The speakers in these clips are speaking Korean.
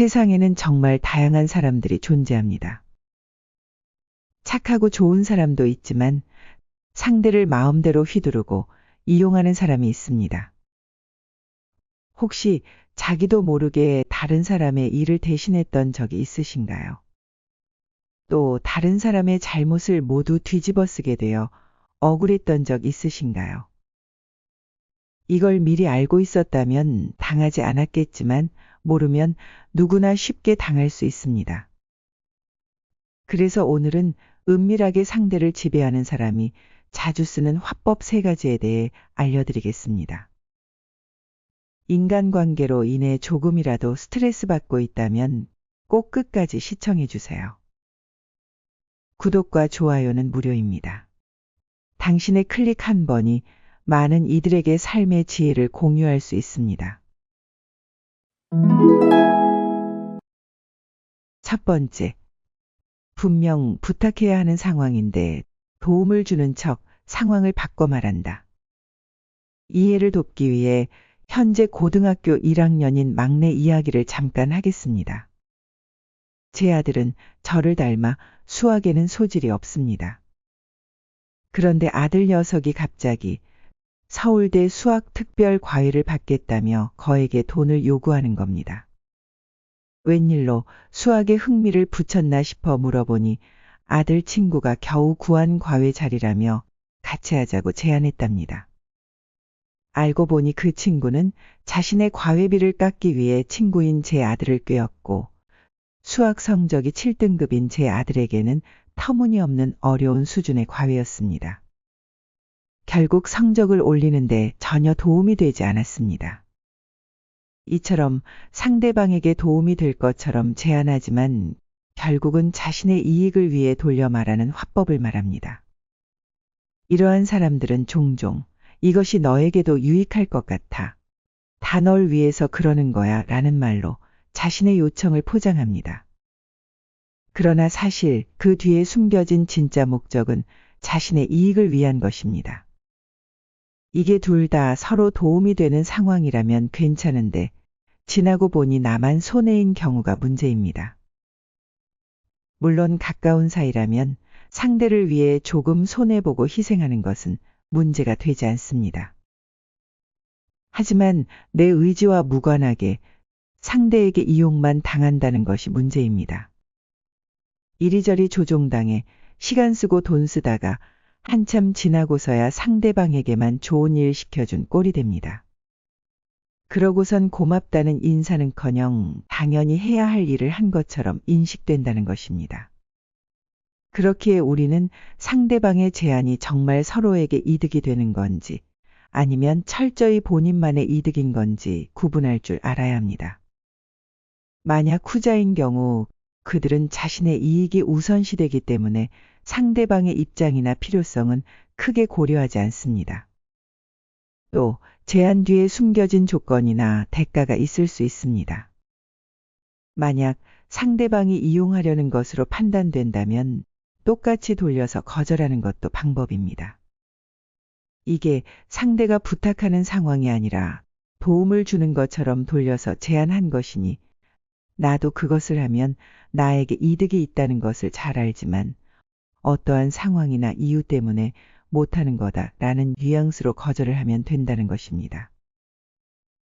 세상에는 정말 다양한 사람들이 존재합니다. 착하고 좋은 사람도 있지만 상대를 마음대로 휘두르고 이용하는 사람이 있습니다. 혹시 자기도 모르게 다른 사람의 일을 대신했던 적이 있으신가요? 또 다른 사람의 잘못을 모두 뒤집어 쓰게 되어 억울했던 적 있으신가요? 이걸 미리 알고 있었다면 당하지 않았겠지만 모르면 누구나 쉽게 당할 수 있습니다. 그래서 오늘은 은밀하게 상대를 지배하는 사람이 자주 쓰는 화법 세 가지에 대해 알려드리겠습니다. 인간관계로 인해 조금이라도 스트레스 받고 있다면 꼭 끝까지 시청해 주세요. 구독과 좋아요는 무료입니다. 당신의 클릭 한 번이 많은 이들에게 삶의 지혜를 공유할 수 있습니다. 첫 번째. 분명 부탁해야 하는 상황인데 도움을 주는 척 상황을 바꿔 말한다. 이해를 돕기 위해 현재 고등학교 1학년인 막내 이야기를 잠깐 하겠습니다. 제 아들은 저를 닮아 수학에는 소질이 없습니다. 그런데 아들 녀석이 갑자기 서울대 수학 특별 과외를 받겠다며 거에게 돈을 요구하는 겁니다. 웬일로 수학에 흥미를 붙였나 싶어 물어보니 아들 친구가 겨우 구한 과외 자리라며 같이 하자고 제안했답니다. 알고 보니 그 친구는 자신의 과외비를 깎기 위해 친구인 제 아들을 꿰었고 수학 성적이 7등급인 제 아들에게는 터무니없는 어려운 수준의 과외였습니다. 결국 성적을 올리는데 전혀 도움이 되지 않았습니다. 이처럼 상대방에게 도움이 될 것처럼 제안하지만 결국은 자신의 이익을 위해 돌려 말하는 화법을 말합니다. 이러한 사람들은 종종 이것이 너에게도 유익할 것 같아. 다 널 위해서 그러는 거야 라는 말로 자신의 요청을 포장합니다. 그러나 사실 그 뒤에 숨겨진 진짜 목적은 자신의 이익을 위한 것입니다. 이게 둘 다 서로 도움이 되는 상황이라면 괜찮은데 지나고 보니 나만 손해인 경우가 문제입니다. 물론 가까운 사이라면 상대를 위해 조금 손해보고 희생하는 것은 문제가 되지 않습니다. 하지만 내 의지와 무관하게 상대에게 이용만 당한다는 것이 문제입니다. 이리저리 조종당해 시간 쓰고 돈 쓰다가 한참 지나고서야 상대방에게만 좋은 일 시켜준 꼴이 됩니다. 그러고선 고맙다는 인사는커녕 당연히 해야 할 일을 한 것처럼 인식된다는 것입니다. 그렇기에 우리는 상대방의 제안이 정말 서로에게 이득이 되는 건지 아니면 철저히 본인만의 이득인 건지 구분할 줄 알아야 합니다. 만약 후자인 경우 그들은 자신의 이익이 우선시되기 때문에 상대방의 입장이나 필요성은 크게 고려하지 않습니다. 또 제안 뒤에 숨겨진 조건이나 대가가 있을 수 있습니다. 만약 상대방이 이용하려는 것으로 판단된다면 똑같이 돌려서 거절하는 것도 방법입니다. 이게 상대가 부탁하는 상황이 아니라 도움을 주는 것처럼 돌려서 제안한 것이니 나도 그것을 하면 나에게 이득이 있다는 것을 잘 알지만 어떠한 상황이나 이유 때문에 못하는 거다 라는 뉘앙스로 거절을 하면 된다는 것입니다.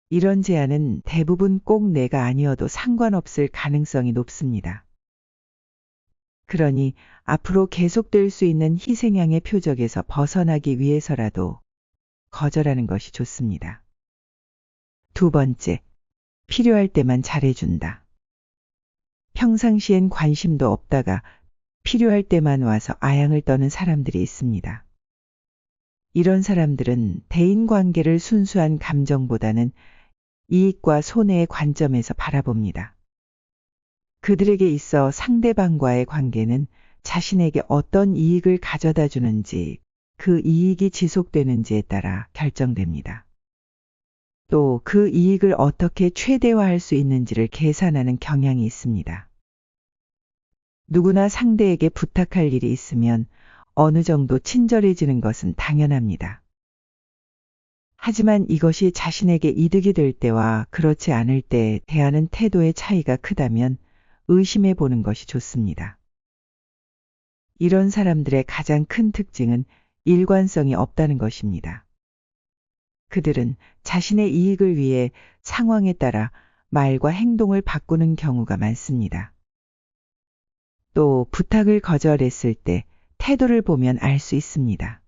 이런 제안은 대부분 꼭 내가 아니어도 상관없을 가능성이 높습니다. 그러니 앞으로 계속될 수 있는 희생양의 표적에서 벗어나기 위해서라도 거절하는 것이 좋습니다. 두 번째, 필요할 때만 잘해준다. 평상시엔 관심도 없다가 필요할 때만 와서 아양을 떠는 사람들이 있습니다. 이런 사람들은 대인 관계를 순수한 감정보다는 이익과 손해의 관점에서 바라봅니다. 그들에게 있어 상대방과의 관계는 자신에게 어떤 이익을 가져다 주는지 그 이익이 지속되는지에 따라 결정됩니다. 또 그 이익을 어떻게 최대화할 수 있는지를 계산하는 경향이 있습니다. 누구나 상대에게 부탁할 일이 있으면 어느 정도 친절해지는 것은 당연합니다. 하지만 이것이 자신에게 이득이 될 때와 그렇지 않을 때 대하는 태도의 차이가 크다면 의심해 보는 것이 좋습니다. 이런 사람들의 가장 큰 특징은 일관성이 없다는 것입니다. 그들은 자신의 이익을 위해 상황에 따라 말과 행동을 바꾸는 경우가 많습니다. 또 부탁을 거절했을 때 태도를 보면 알 수 있습니다.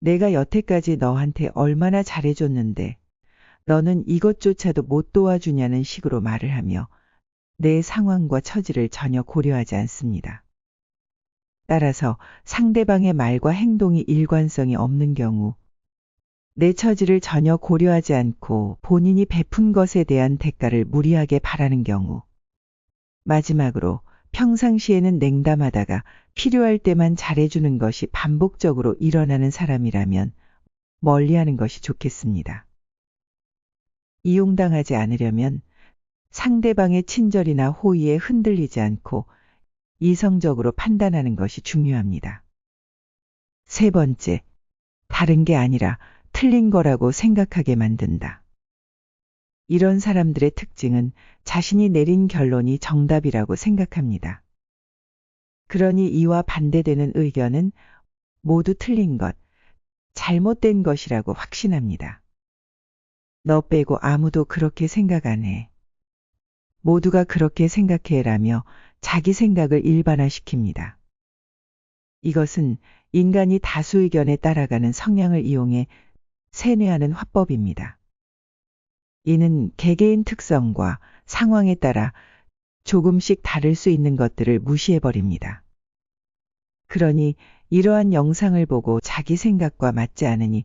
내가 여태까지 너한테 얼마나 잘해줬는데 너는 이것조차도 못 도와주냐는 식으로 말을 하며 내 상황과 처지를 전혀 고려하지 않습니다. 따라서 상대방의 말과 행동이 일관성이 없는 경우 내 처지를 전혀 고려하지 않고 본인이 베푼 것에 대한 대가를 무리하게 바라는 경우 마지막으로 평상시에는 냉담하다가 필요할 때만 잘해주는 것이 반복적으로 일어나는 사람이라면 멀리하는 것이 좋겠습니다. 이용당하지 않으려면 상대방의 친절이나 호의에 흔들리지 않고 이성적으로 판단하는 것이 중요합니다. 세 번째, 다른 게 아니라 틀린 거라고 생각하게 만든다. 이런 사람들의 특징은 자신이 내린 결론이 정답이라고 생각합니다. 그러니 이와 반대되는 의견은 모두 틀린 것, 잘못된 것이라고 확신합니다. 너 빼고 아무도 그렇게 생각 안 해. 모두가 그렇게 생각해라며 자기 생각을 일반화시킵니다. 이것은 인간이 다수 의견에 따라가는 성향을 이용해 세뇌하는 화법입니다. 이는 개개인 특성과 상황에 따라 조금씩 다를 수 있는 것들을 무시해버립니다. 그러니 이러한 영상을 보고 자기 생각과 맞지 않으니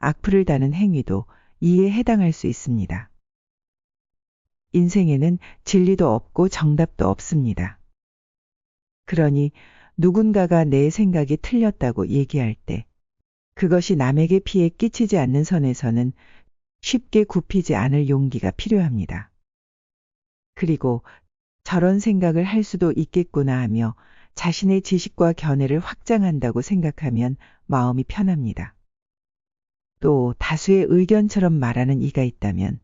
악플을 다는 행위도 이에 해당할 수 있습니다. 인생에는 진리도 없고 정답도 없습니다. 그러니 누군가가 내 생각이 틀렸다고 얘기할 때 그것이 남에게 피해 끼치지 않는 선에서는 쉽게 굽히지 않을 용기가 필요합니다. 그리고 저런 생각을 할 수도 있겠구나 하며 자신의 지식과 견해를 확장한다고 생각하면 마음이 편합니다. 또 다수의 의견처럼 말하는 이가 있다면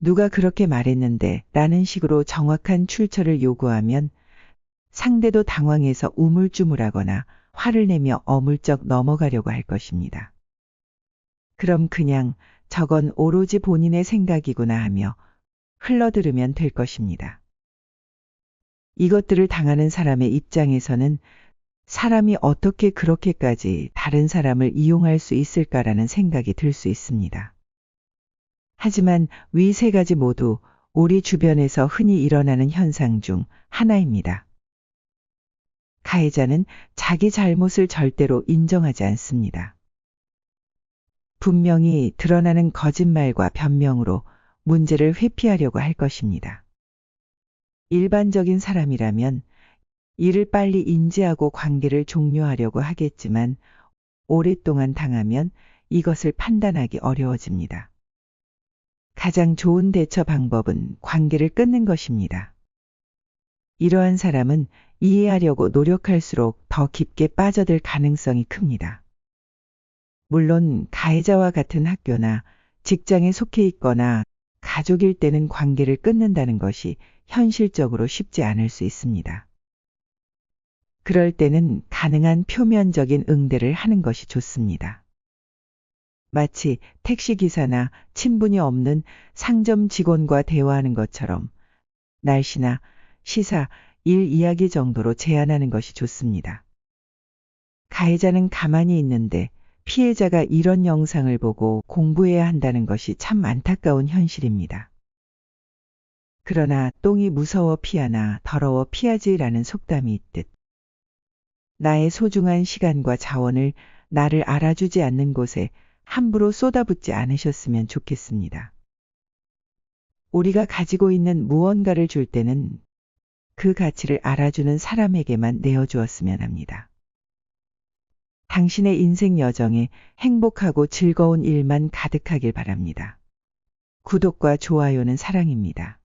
누가 그렇게 말했는데 라는 식으로 정확한 출처를 요구하면 상대도 당황해서 우물쭈물하거나 화를 내며 어물쩍 넘어가려고 할 것입니다. 그럼 그냥 저건 오로지 본인의 생각이구나 하며 흘러들으면 될 것입니다. 이것들을 당하는 사람의 입장에서는 사람이 어떻게 그렇게까지 다른 사람을 이용할 수 있을까라는 생각이 들 수 있습니다. 하지만 위 세 가지 모두 우리 주변에서 흔히 일어나는 현상 중 하나입니다. 가해자는 자기 잘못을 절대로 인정하지 않습니다. 분명히 드러나는 거짓말과 변명으로 문제를 회피하려고 할 것입니다. 일반적인 사람이라면 이를 빨리 인지하고 관계를 종료하려고 하겠지만 오랫동안 당하면 이것을 판단하기 어려워집니다. 가장 좋은 대처 방법은 관계를 끊는 것입니다. 이러한 사람은 이해하려고 노력할수록 더 깊게 빠져들 가능성이 큽니다. 물론 가해자와 같은 학교나 직장에 속해 있거나 가족일 때는 관계를 끊는다는 것이 현실적으로 쉽지 않을 수 있습니다. 그럴 때는 가능한 표면적인 응대를 하는 것이 좋습니다. 마치 택시기사나 친분이 없는 상점 직원과 대화하는 것처럼 날씨나 시사, 일 이야기 정도로 제안하는 것이 좋습니다. 가해자는 가만히 있는데 피해자가 이런 영상을 보고 공부해야 한다는 것이 참 안타까운 현실입니다. 그러나 똥이 무서워 피하나 더러워 피하지라는 속담이 있듯 나의 소중한 시간과 자원을 나를 알아주지 않는 곳에 함부로 쏟아붓지 않으셨으면 좋겠습니다. 우리가 가지고 있는 무언가를 줄 때는 그 가치를 알아주는 사람에게만 내어주었으면 합니다. 당신의 인생 여정에 행복하고 즐거운 일만 가득하길 바랍니다. 구독과 좋아요는 사랑입니다.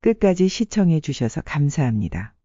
끝까지 시청해 주셔서 감사합니다.